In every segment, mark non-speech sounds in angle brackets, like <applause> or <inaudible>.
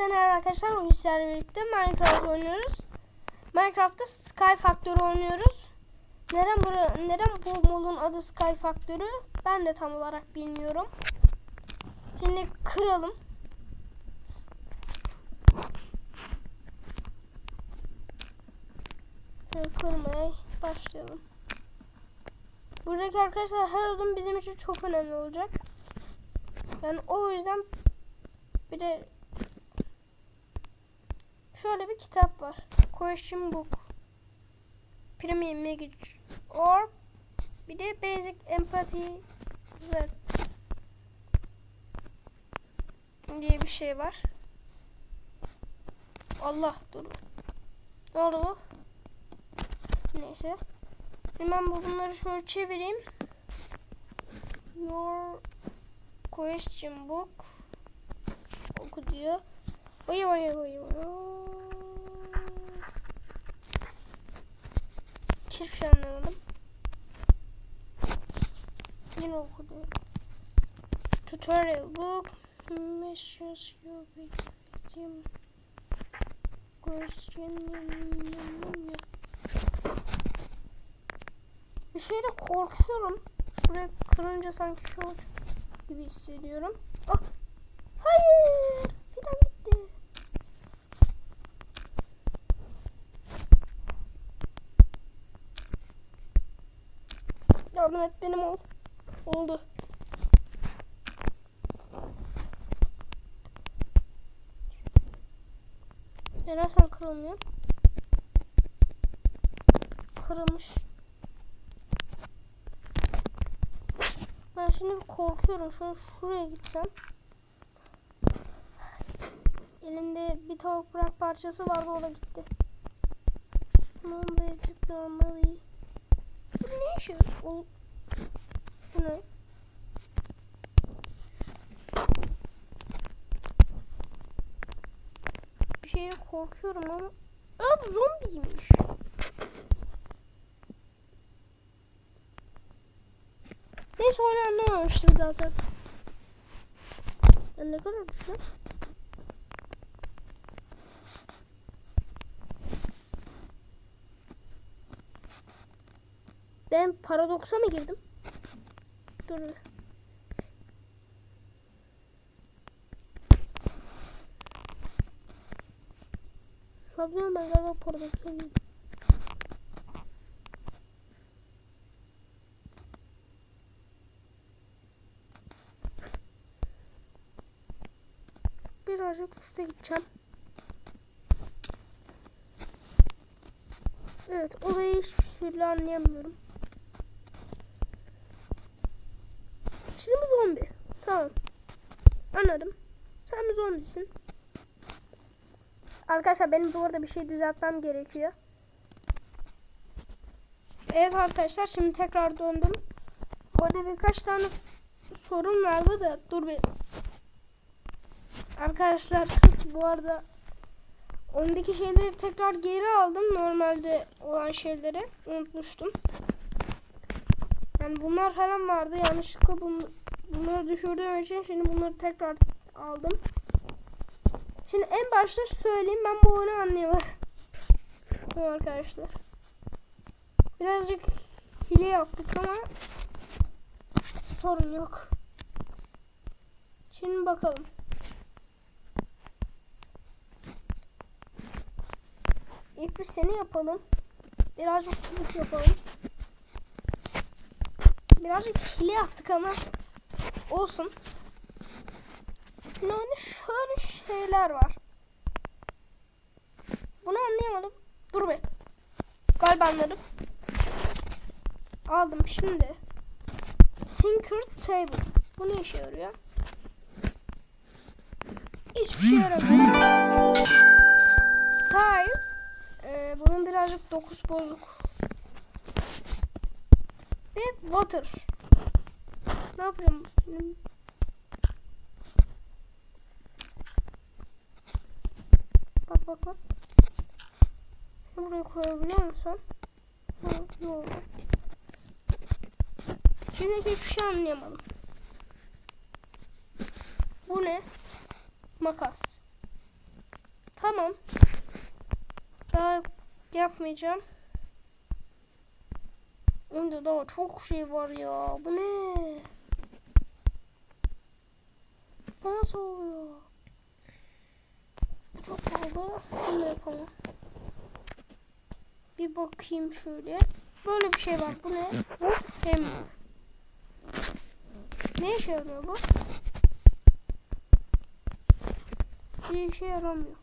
Hepinize merhaba arkadaşlar. Bugün birlikte Minecraft oynuyoruz. Minecraft'ta Sky Factory oynuyoruz. Neden, bu, neden bu modun adı Sky Factory? Ben de tam olarak bilmiyorum. Şimdi kıralım. Şöyle kırmaya başlayalım. Buradaki arkadaşlar her adım bizim için çok önemli olacak. Yani o yüzden bir de şöyle bir kitap var. Question Book. Premium Language or bir de Basic Empathy ve diye bir şey var. Allah dur. Ne oldu? Neyse. Bu- bunları şöyle çevireyim. Your question book oku diyor. Oy oy oy oy. Hiçbir şey. Yine oku diyor. Tutorial book. Measures your victim. Question. Bir şeyde korkuyorum. Şuraya kırınca sanki şu gibi hissediyorum. Ah! Hayır! Fidan gitti. Yardım et benim ol. Oldu. Neden sen kırılmıyor? Kırılmış. Ben şimdi korkuyorum. Şöyle şuraya gitsem. Elimde bir bırak parçası vardı o da gitti. Normally. Bu ne işi? Bu ne? Bir şeye korkuyorum ama... Aa bu zombiymiş. Neyse onu anlamamıştım zaten. Ben ne kadar düşüyor? Ben paradoksa mı girdim? Dur. Yapıyorum ben galiba girdim. Birazcık üste gideceğim. Evet, olayı hiçbir türlü anlayamıyorum. Şimdi bu zombi. Tamam. Anladım. Bir zombisin. Arkadaşlar benim bu arada bir şey düzeltmem gerekiyor. Evet arkadaşlar şimdi tekrar döndüm. Orada birkaç tane sorun vardı da dur bir. Arkadaşlar <laughs> bu arada ondaki şeyleri tekrar geri aldım. Normalde olan şeyleri unutmuştum. Yani bunlar falan vardı. Yanlışlıkla bunu, bunları düşürdüğüm için şimdi bunları tekrar aldım. Şimdi en başta söyleyeyim ben bu oyunu anlayamadım. <laughs> Arkadaşlar. Birazcık hile yaptık ama sorun yok. Şimdi bakalım. İlk bir seni yapalım. Birazcık çubuk yapalım. Birazcık hile yaptık ama olsun. Oyunda şöyle şeyler var. Bunu anlayamadım. Dur be. Galiba anladım. Aldım şimdi. Tinker Table. Bu ne işe yarıyor? Hiçbir şey yaramıyor. Sahip. Ee, bunun birazcık dokusu bozuk. Ve water. Ne yapıyorum? Bak bak. Şunu koyabiliyor musun? Ha, ne oldu? Şimdi hiçbir şey anlayamadım. Bu ne? Makas. Tamam. Daha yapmayacağım. Önce daha çok şey var ya. Bu ne? Nasıl oluyor? Bu. Bunu yapalım. Bir bakayım şöyle. Böyle bir şey var. Bu ne? Wood hammer. Ne işe yarıyor bu? Bir işe yaramıyor.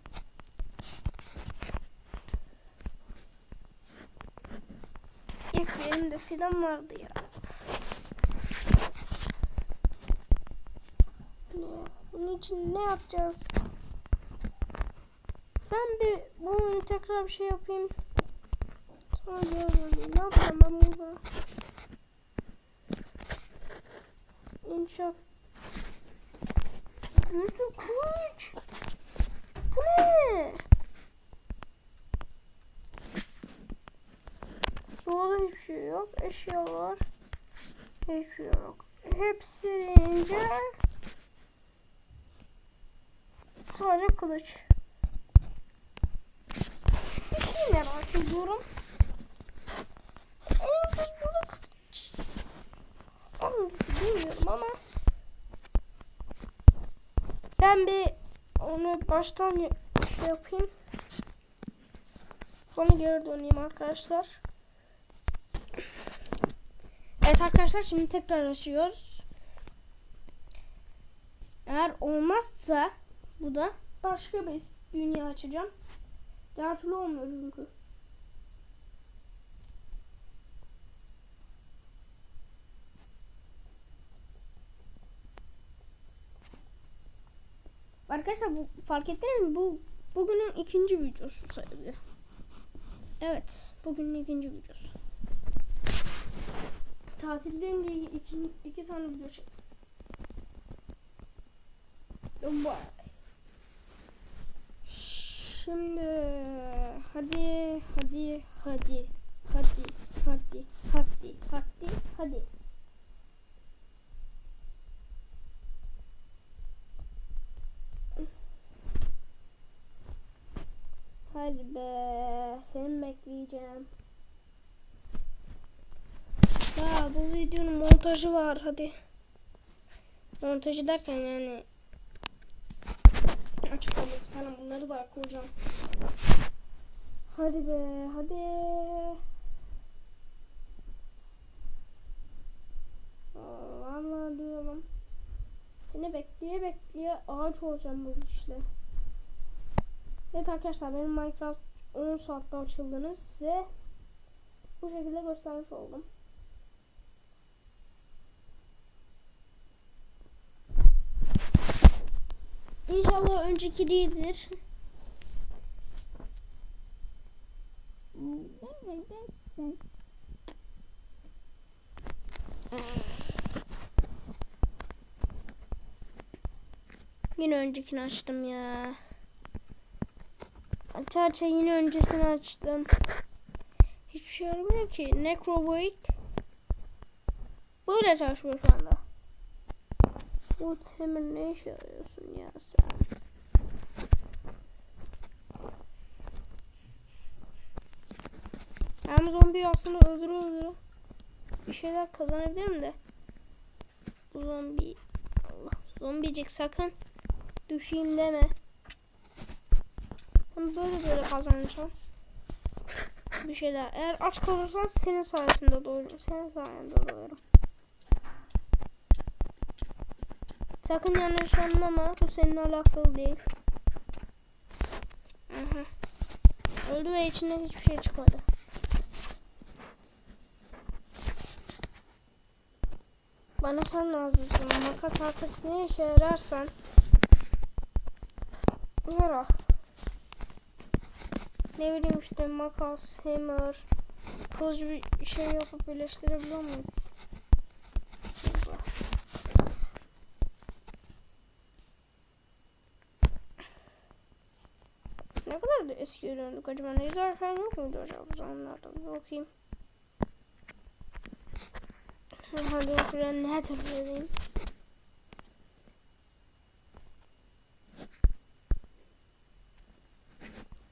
İlk elimde filan vardı ya. Bunun için ne yapacağız? Ben tekrar bir şey yapayım. Sonra görürüm. Ne yapacağım ben burada? İnşaat. Yüzü kılıç. Bu ne? Doğada hiçbir şey yok. Eşya var. Hiçbir şey yok. Hepsi ince. Sadece kılıç. Bir şey merak ediyorum. Burada kılıç. Hangisi bilmiyorum ama. Ben bir onu baştan şey yapayım. Sonra geri döneyim arkadaşlar. Evet arkadaşlar şimdi tekrar açıyoruz. Eğer olmazsa bu da başka bir dünya açacağım. Diğer türlü olmuyor çünkü. Arkadaşlar bu fark ettiniz mi? Bu bugünün ikinci videosu sayılır. Evet, bugünün ikinci videosu. Tatildeyim diye iki, iki tane video çektim. Vay. Şimdi hadi hadi hadi hadi hadi hadi hadi hadi. Hadi be, seni bekleyeceğim. Ya bu videonun montajı var hadi. Montajı derken yani açıklaması falan bunları da koyacağım. Hadi be hadi. Vallahi diyorum. Seni bekleye bekleye ağaç olacağım bu işte. Evet arkadaşlar benim Minecraft 10 saatte açıldığını size bu şekilde göstermiş oldum. İnşallah önceki değildir. Yine öncekini açtım ya. Aça aça yine öncesini açtım. Hiçbir şey yaramıyor ki. Necrovoid. Böyle çalışmıyor şu anda. Bu hemen ne işe yarıyorsun ya sen? Ben zombiyi aslında öldürü öldürü bir şeyler kazanabilirim de. Bu zombi Allah zombicik sakın düşeyim deme. Ben böyle böyle kazanacağım. Bir şeyler. Eğer aç kalırsam senin sayesinde doğurum. Senin sayende doğurum. Sakın yanlış anlama. Bu seninle alakalı değil. Aha. Öldü ve içinden hiçbir şey çıkmadı. Bana sen lazımsın. Makas artık ne işe yararsan. Yara. Ne bileyim işte makas, hammer, kılıcı bir şey yapıp birleştirebiliyor muyuz? geri döndük. Acaba Nezar falan yok muydu acaba o zamanlarda? Bir bakayım. Hadi şuraya net vereyim.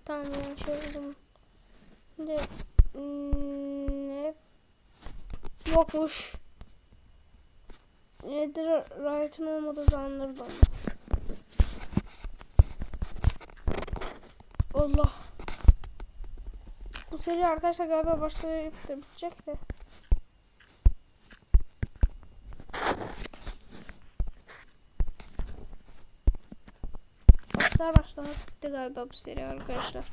Tamam yani çevirdim. Şimdi ne? Yokmuş. Nedir right'ın olmadığı zamanları bana. Allah. Bu seri arkadaşlar galiba başlayıp da bitecek de. Başlar başlamaz bitti galiba bu seri arkadaşlar.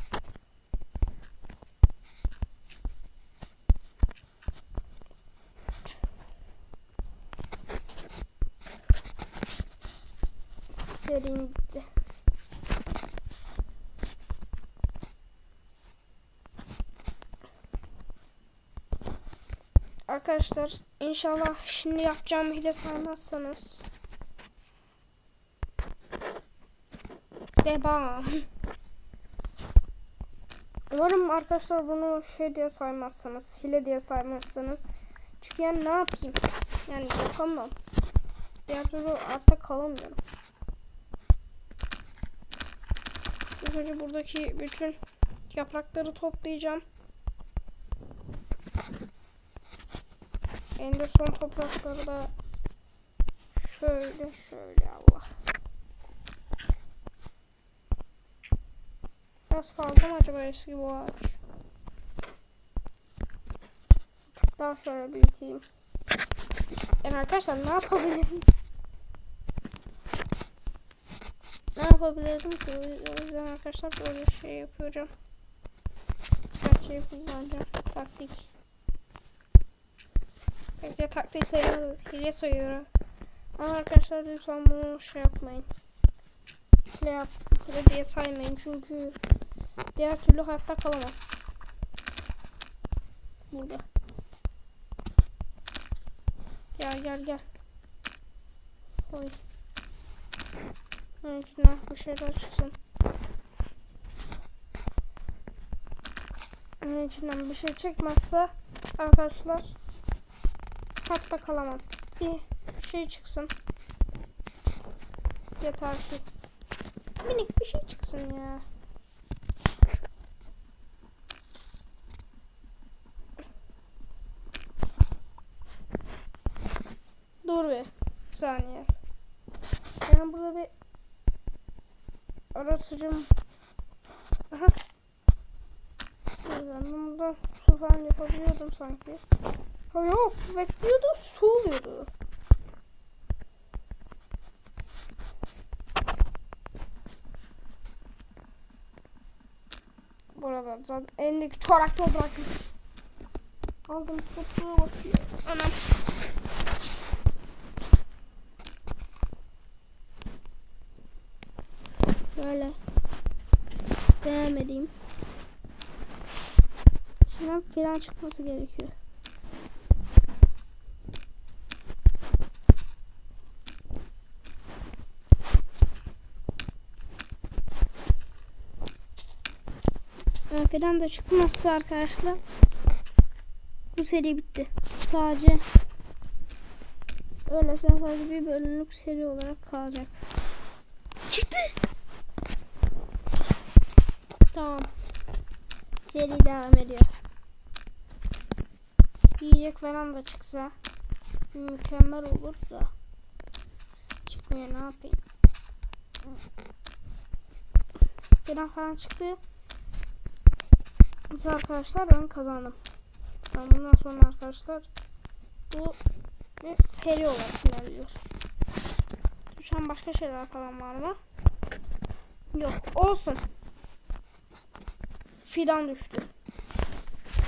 Serinin bitti. Arkadaşlar inşallah şimdi yapacağım hile saymazsanız. Ve bam. Umarım arkadaşlar bunu şey diye saymazsanız, hile diye saymazsanız. Çünkü yani ne yapayım? Yani yapamam. Diğer türlü artık kalamıyorum. Önce buradaki bütün yaprakları toplayacağım. En de son toprakları da şöyle şöyle Allah. Biraz fazla mı acaba eski bu ağaç? Daha şöyle büyüteyim. Yani arkadaşlar ne yapabilirim? Ne yapabilirim ki? O yüzden arkadaşlar böyle şey yapıyorum. Her şeyi kullanacağım. Taktik. Bence taktik sayılır. Hile sayıyorum. Ama arkadaşlar lütfen bunu şey yapmayın. Ne yap hile diye saymayın çünkü diğer türlü hayatta kalamam. Burada. Gel gel gel. Oy. İçinden bir şeyler çıksın. Onun içinden bir şey çıkmazsa arkadaşlar hatta kalamam. Bir şey çıksın. Yeter ki. Minik bir şey çıksın ya. Dur bir saniye. Ben burada bir aratıcım. Aha. Ben buradan su falan yapabiliyordum sanki. Yok bekliyordu su oluyordu. Burada zaten elindeki çorak toprak. Aldım toprağa bakıyor. Anam. Böyle. Edeyim. Şuradan filan çıkması gerekiyor. Filan da çıkmazsa arkadaşlar bu seri bitti. Sadece öylesine sadece bir bölümlük seri olarak kalacak. Çıktı. Tamam. Seri devam ediyor. Yiyecek falan da çıksa mükemmel olur da. Çıkmıyor ne yapayım. Falan falan çıktı. Biz arkadaşlar ben kazandım. Ben bundan sonra arkadaşlar bu bir seri olarak ilerliyor. Şu an başka şeyler falan var mı? Yok. Olsun. Fidan düştü.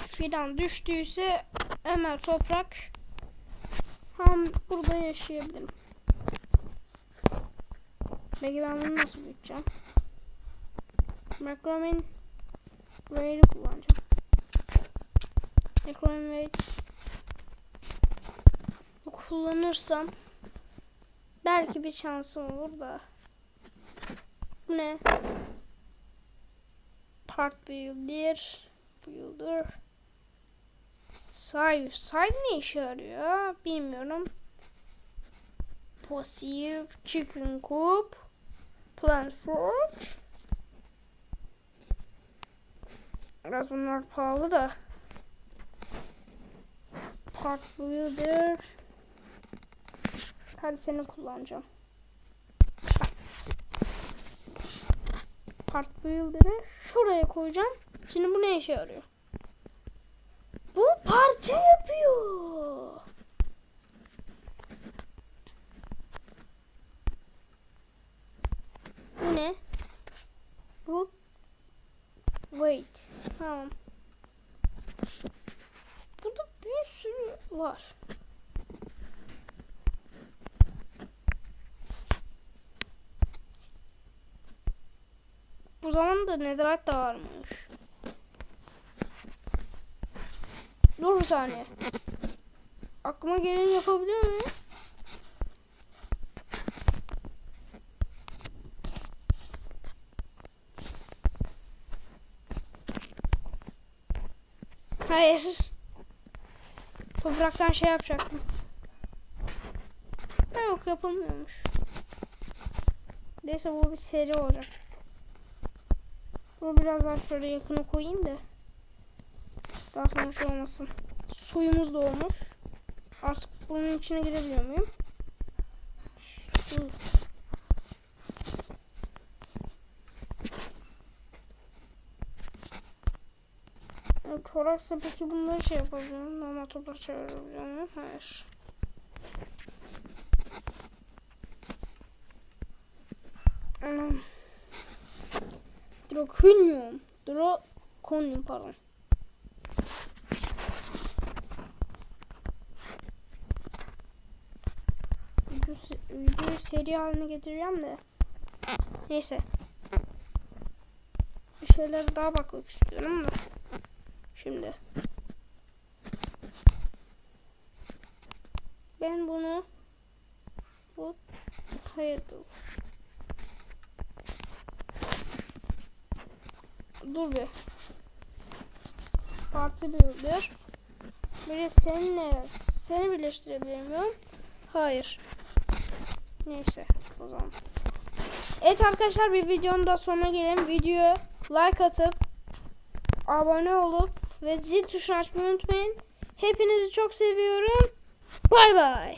Fidan düştüyse Ömer toprak hem burada yaşayabilirim. Peki ben bunu nasıl büyüteceğim? Macromin Rail'i kullanacağım. Macromin Rail kullanırsam belki bir şansım olur da. Bu ne? Part Builder. Builder. Side. Side ne işe yarıyor? Bilmiyorum. Passive. Chicken Coop. Plant Forge. Biraz bunlar pahalı da. Part Builder. Hadi seni kullanacağım. Part Builder'ı şuraya koyacağım. Şimdi bu ne işe yarıyor? Bu parça yapıyor. Bu ne? Bu Wait. Tamam. Burada bir sürü var. Bu zaman da netherite da varmış. Dur bir saniye. Aklıma geleni yapabiliyor muyum? Hayır. Topraktan şey yapacaktım. Ha, yok yapılmıyormuş. Neyse bu bir seri olacak. Bunu biraz daha şöyle yakına koyayım da. Daha sonra şey olmasın. Suyumuz da olmuş. Artık bunun içine girebiliyor muyum? Çoraksa peki bunları şey yapabiliyor muyum? Normal toprak çevirebiliyor muyum? Hayır. Anam. Draconium. Draconium pardon. Videoyu seri haline getireceğim de. Neyse. Bir şeyler daha bakmak istiyorum da. Şimdi. Ben bunu bu hayır dur. Dur bir. Parti builder. Bir de seninle seni birleştirebilir miyim? Hayır. Neyse o zaman. Evet arkadaşlar bir videonun da sonuna gelelim. Videoya like atıp abone olup ve zil tuşunu açmayı unutmayın. Hepinizi çok seviyorum. Bay bay.